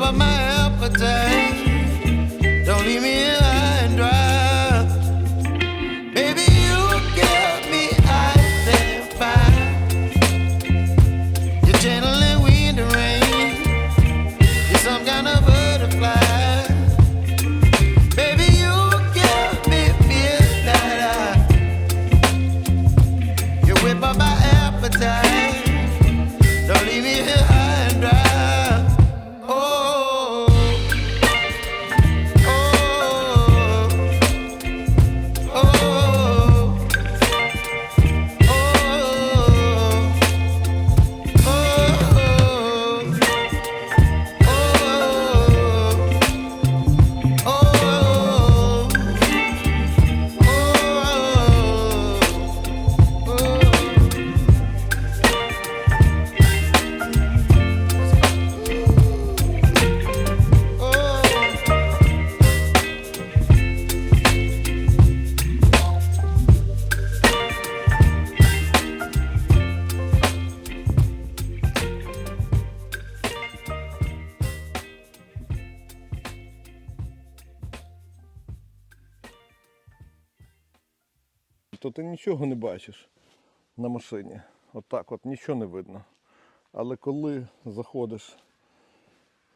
up my appetite. Ти нічого не бачиш на машині. Отак от нічого не видно. Але коли заходиш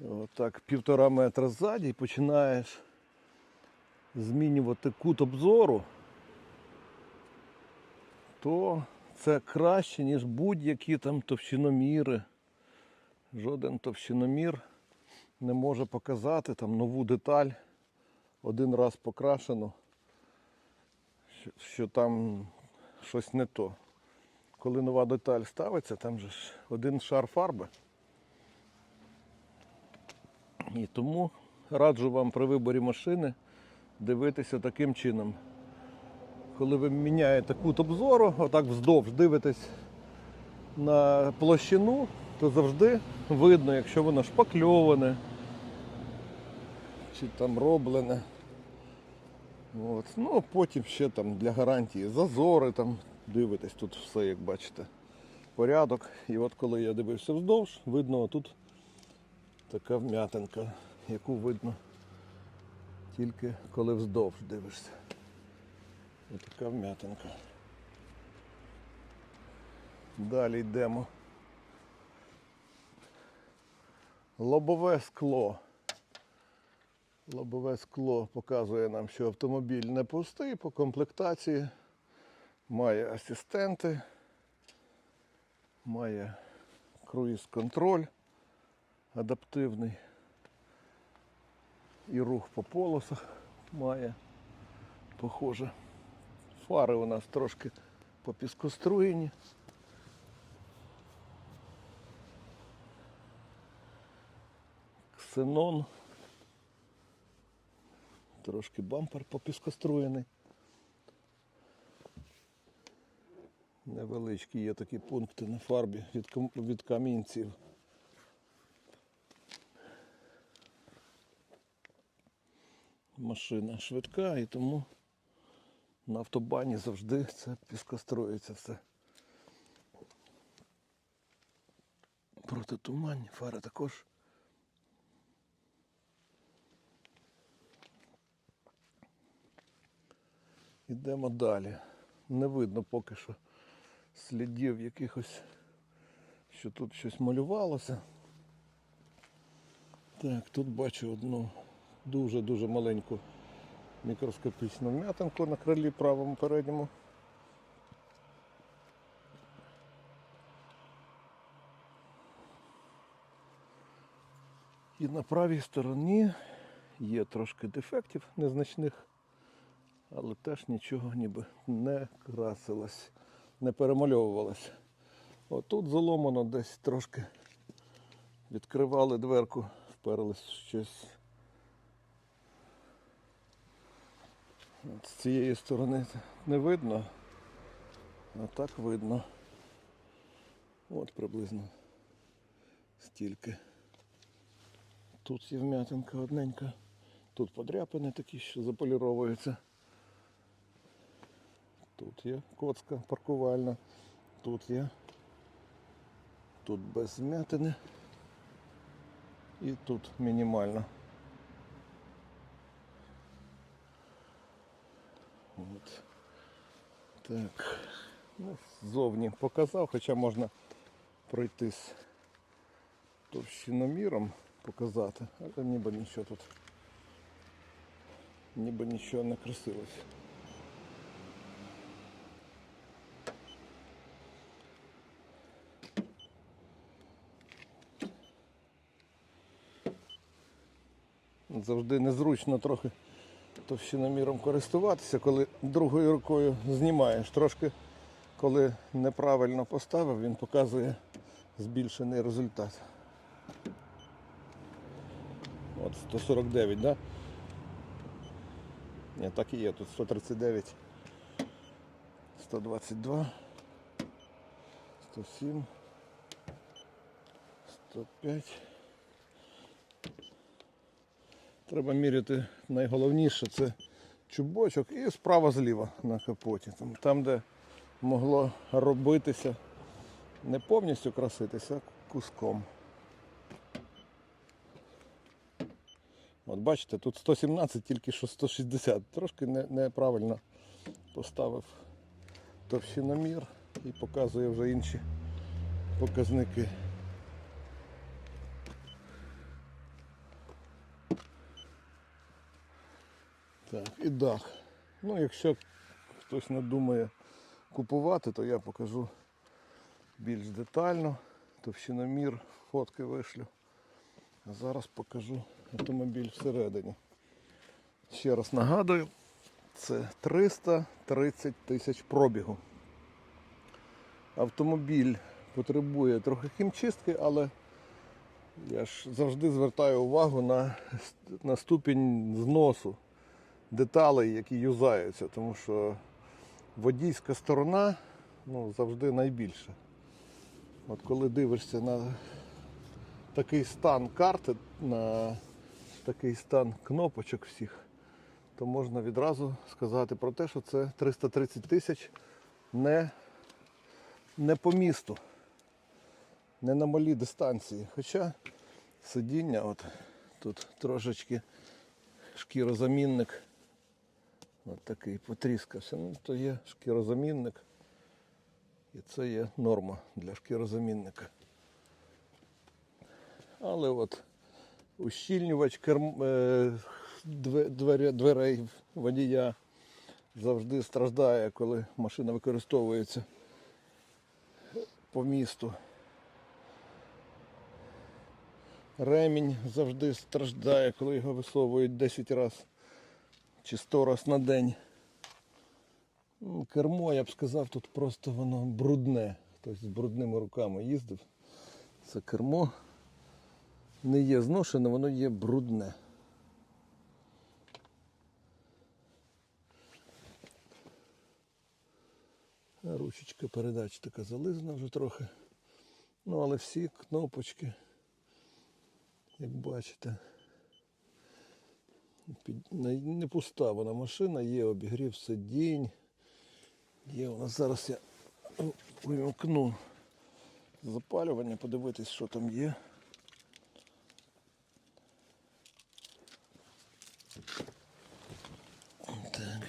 отак півтора метра ззаді і починаєш змінювати кут обзору, то це краще, ніж будь-які там товщиноміри. Жоден товщиномір не може показати там нову деталь, один раз покрашену що, там щось не то. Коли нова деталь ставиться, там же ж один шар фарби. І тому раджу вам при виборі машини дивитися таким чином. Коли ви міняєте кут обзору, отак вздовж дивитесь на площину, то завжди видно, якщо воно шпакльоване чи там роблене. От. Ну, а потім ще там для гарантії зазори там дивитесь, тут все, як бачите, порядок. І от коли я дивився вздовж, видно тут така вм'ятинка, яку видно тільки коли вздовж дивишся. Ось така вм'ятинка. Далі йдемо. Лобове скло. Лобове скло показує нам, що автомобіль не пустий по комплектації, має асистенти, має круїз-контроль адаптивний і рух по полосах має. Похоже. Фари у нас трошки попіскоструєні. Ксенон. Трошки бампер попіскоструєний. Невеличкі є такі пункти на фарбі від, від камінців. Машина швидка і тому на автобані завжди це піскострується все. Протитуманні фари також. Ідемо далі. Не видно поки що слідів якихось, що тут щось малювалося. Так, тут бачу одну дуже-дуже маленьку мікроскопічну вм'ятинку на крилі правому передньому. І на правій стороні є трошки дефектів незначних, але теж нічого ніби не красилось, не перемальовувалось. Отут заломано десь трошки відкривали дверку, вперлись щось. З цієї сторони не видно, а так видно. От приблизно стільки. Тут є вм'ятинка одненька. Тут подряпини такі, що заполіровуються. Тут є коцка паркувальна. Тут є. Тут без вм'ятини. І тут мінімально. От. Так. Ну, ззовні показав, хоча можна пройтись товщиноміром показати, але ніби нічого тут. Ніби нічого не красилось. Завжди незручно трохи товщиноміром користуватися, коли другою рукою знімаєш. Трошки, коли неправильно поставив, він показує збільшений результат. От 149, да? Ні, так і є, тут 139, 122, 107, 105. Треба міряти найголовніше це чубочок і справа зліва на капоті. Там, там де могло робитися, не повністю краситися, а куском. От бачите, тут 117, тільки що 160. Трошки не- неправильно поставив товщиномір і показує вже інші показники. Так, і дах. Ну, якщо хтось не думає купувати, то я покажу більш детально. Товщиномір, фотки вишлю. А зараз покажу автомобіль всередині. Ще раз нагадую, це 330 тисяч пробігу. Автомобіль потребує трохи хімчистки, але я ж завжди звертаю увагу на, на ступінь зносу деталей, які юзаються, тому що водійська сторона ну, завжди найбільша. От коли дивишся на такий стан карти, на такий стан кнопочок всіх, то можна відразу сказати про те, що це 330 тисяч не, не по місту, не на малій дистанції. Хоча сидіння от тут трошечки шкірозамінник. От такий потріскався. Ну, то є шкірозамінник. І це є норма для шкірозамінника. Але от ущільнювач керм... е, дверей водія завжди страждає, коли машина використовується по місту. Ремінь завжди страждає, коли його висовують 10 разів чи 100 раз на день. Ну, Кермо, я б сказав, тут просто воно брудне. Хтось з брудними руками їздив. Це кермо не є зношене, воно є брудне. Ручечка передач така зализана вже трохи. Ну, але всі кнопочки, як бачите, не пуста вона машина, є обігрів сидінь. Є у нас зараз я вимкну запалювання, подивитись, що там є. Так.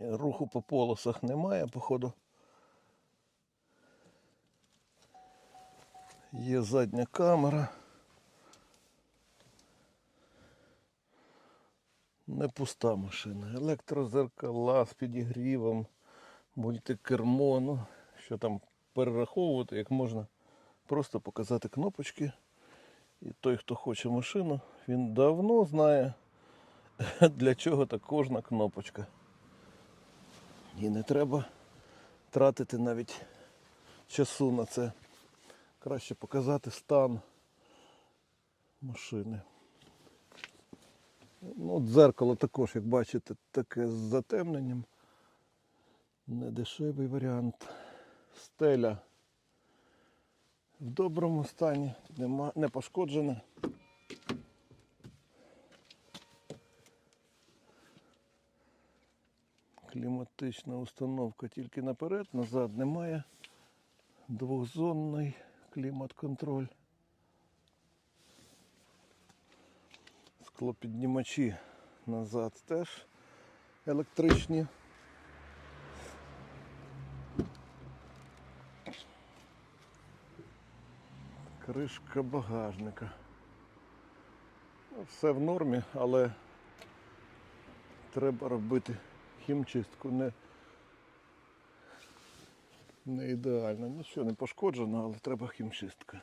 Руху по полосах немає, походу. Є задня камера. Не пуста машина. Електрозеркала з підігрівом, мультикермо. Ну, що там перераховувати, як можна просто показати кнопочки. І той, хто хоче машину, він давно знає, для чого та кожна кнопочка. І не треба тратити навіть часу на це. Краще показати стан машини. Ну, дзеркало також, як бачите, таке з затемненням. Недешевий варіант. Стеля в доброму стані, нема, не пошкоджена. Кліматична установка тільки наперед, назад немає. Двохзонний клімат-контроль. Склопіднімачі назад теж електричні. Кришка багажника. Ну, Все в нормі, але треба робити хімчистку. Не, не ідеально. Нічого не пошкоджено, але треба хімчистка.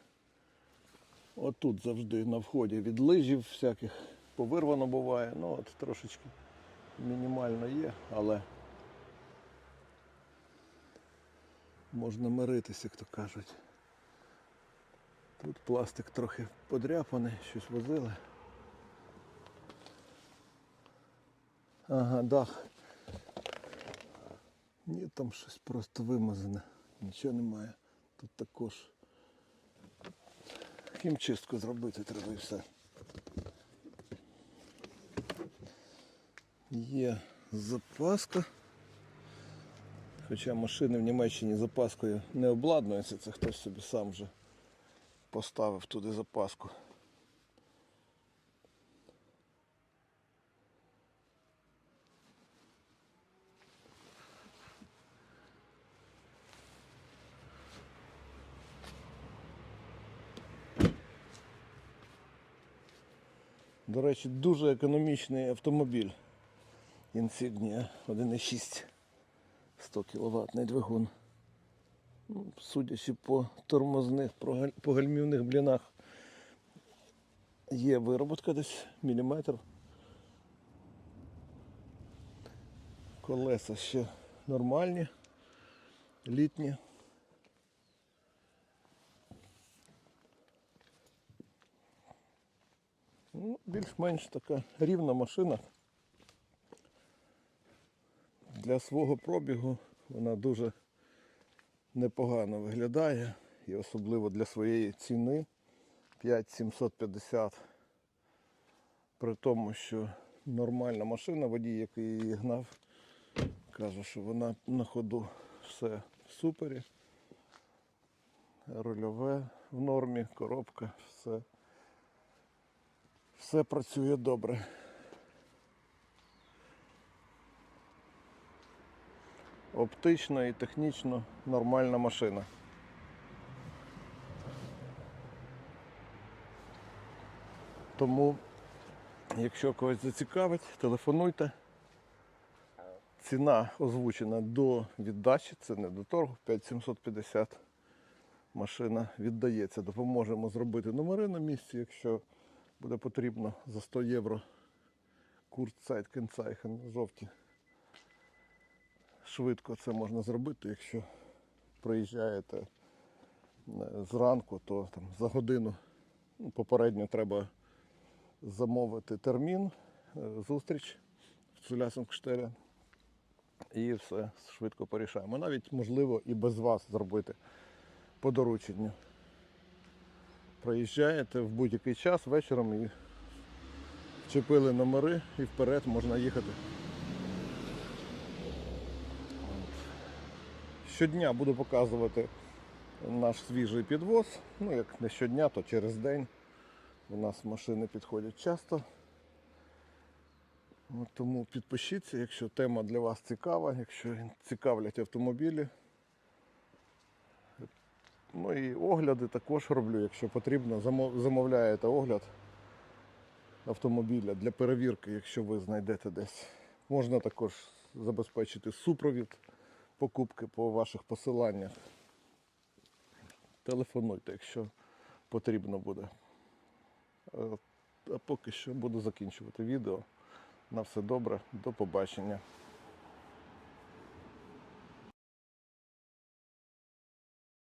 Отут завжди на вході від лижів всяких повирвано буває. Ну от трошечки мінімально є, але можна миритися, як то кажуть. Тут пластик трохи подряпаний, щось возили. Ага, дах. Ні, там щось просто вимазане. Нічого немає. Тут також хімчистку зробити треба і все. Є запаска. Хоча машини в Німеччині запаскою не обладнуються, це хтось собі сам вже поставив туди запаску. До речі, дуже економічний автомобіль. Insignia 1.6 100 кВт двигун. Ну, Судячи по тормозних, по гальмівних блінах, є вироботка десь міліметр. Колеса ще нормальні, літні. Ну, більш-менш така рівна машина. Для свого пробігу вона дуже непогано виглядає і особливо для своєї ціни 5750. При тому, що нормальна машина, водій, який її гнав, каже, що вона на ходу все в супері. Рульове в нормі, коробка, все. Все працює добре. Оптично і технічно нормальна машина. Тому, якщо когось зацікавить, телефонуйте. Ціна озвучена до віддачі, це не до торгу, 5750. машина віддається. Допоможемо зробити номери на місці, якщо буде потрібно за 100 євро. Куртцайт, кенцайхен, жовті. Швидко це можна зробити, якщо приїжджаєте е, зранку, то там за годину ну, попередньо треба замовити термін, е, зустріч в Цулясенкштелі. І все швидко порішаємо. Навіть можливо і без вас зробити по дорученню. Приїжджаєте в будь-який час вечором і вчепили номери і вперед можна їхати. Щодня буду показувати наш свіжий підвоз. Ну, як не щодня, то через день. У нас машини підходять часто. Тому підпишіться, якщо тема для вас цікава, якщо цікавлять автомобілі. Ну і огляди також роблю, якщо потрібно. Замовляєте огляд автомобіля для перевірки, якщо ви знайдете десь. Можна також забезпечити супровід покупки по ваших посиланнях. Телефонуйте, якщо потрібно буде. Е, А поки що буду закінчувати відео. На все добре, до побачення.